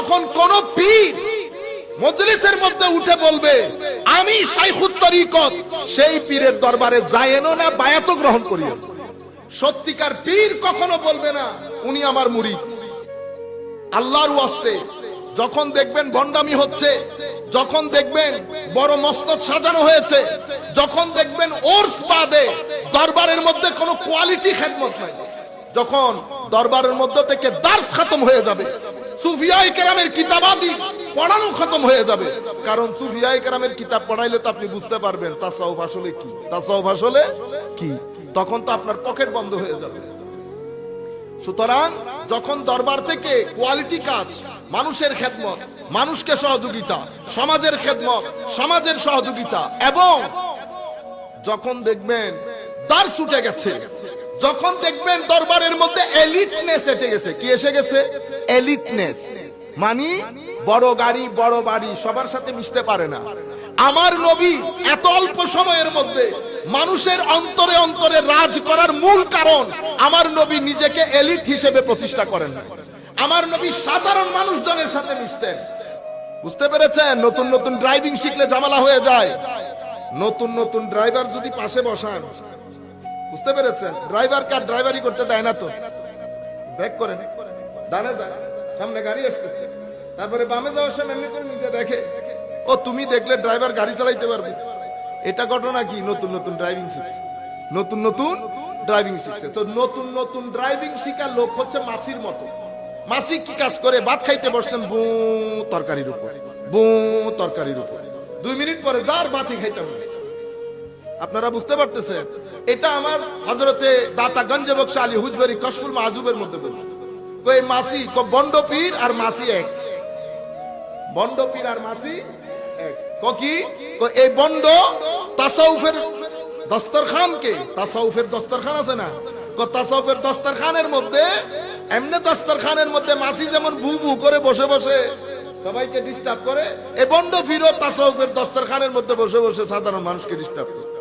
যখন কোন পীর মজলিসের মধ্যে উঠে বলবে, আমি শাইখুত তরিকত, সেই পীরের দরবারে যায়েনও না বায়াতও গ্রহণ করিও সত্যিকার পীর কখনো বলবে না, উনি আমার মুরিদ। আল্লাহর ওয়াস্তে, যখন দেখবেন ভণ্ডামি হচ্ছে, যখন দেখবেন বড় মস্তদ সাজানো হয়েছে, যখন দেখবেন ওর্স বাদে দরবারের মধ্যে কোনো কোয়ালিটি খেদমত নাই, যখন দরবারের মধ্যে থেকে দার্স খতম হয়ে যাবে সুতরাং যখন দরবার থেকে কোয়ালিটি কাজ, মানুষের খেদমত, মানুষকে সহযোগিতা, সমাজের খেদমত, সমাজের সহযোগিতা, এবং যখন দেখবেন তার ছুটে গেছে যখন দেখবেন দরবারের মধ্যে এলিটনেস এসে গেছে, কি এসে গেছে? এলিটনেস মানে? বড় গাড়ি, বড় বাড়ি, সবার সাথে মিশতে পারে না। আমার নবী এত অল্প সময়ের মধ্যে মানুষের অন্তরে অন্তরে রাজ করার মূল কারণ আমার নবী নিজেকে এলিট হিসেবে প্রতিষ্ঠা করেন। আমার নবী সাধারণ মানুষজনের সাথে মিশতেন। বুঝতে পেরেছেন? নতুন নতুন ড্রাইভিং শিখলে ঝামেলা হয়ে যায়। নতুন নতুন ড্রাইভার যদি পাশে বসান বুঝতে পেরেছেন? ড্রাইভার কার ড্রাইভারি করতে দেয় না তো। ব্যাক করেন। ডানে যান সামনে গাড়ি আসতেছে। তারপরে বামে যাওয়ার সময় এমনি করে নিজে দেখে। ও, তুমি দেখলে ড্রাইভার গাড়ি চালাইতে পারবে। এটা ঘটনা কি? নতুন নতুন ড্রাইভিং শিখছে। নতুন নতুন ড্রাইভিং শিখছে। তো নতুন নতুন ড্রাইভিং শিখার লোক হচ্ছে মাছির মতো। মাছি কি কাজ করে? ভাত খাইতে বসছেন, বু, তরকারির উপর। বু, তরকারির উপর। দুই মিনিট পরে যার বাতি খাইতে হবে। আপনারা বুঝতে পারতেছেন? এটা আমার হজরতে দাতা গঞ্জে বক্স আলী হুজবেরি কশফুল মাহজুবের মধ্যে মাসি বন্ড পীর আর মাসি এক। বন্ড পীর আর মাসি এক। দস্তরখান আছে না? দস্তরখানের মধ্যে, এমনি মধ্যে মাসি যেমন ভু ভু করে বসে বসে সবাইকে ডিস্টার্ব করে এ বন্ড ফিরো তাসাউফের দস্তরখানের মধ্যে বসে বসে সাধারণ মানুষকে ডিস্টার্ব করে।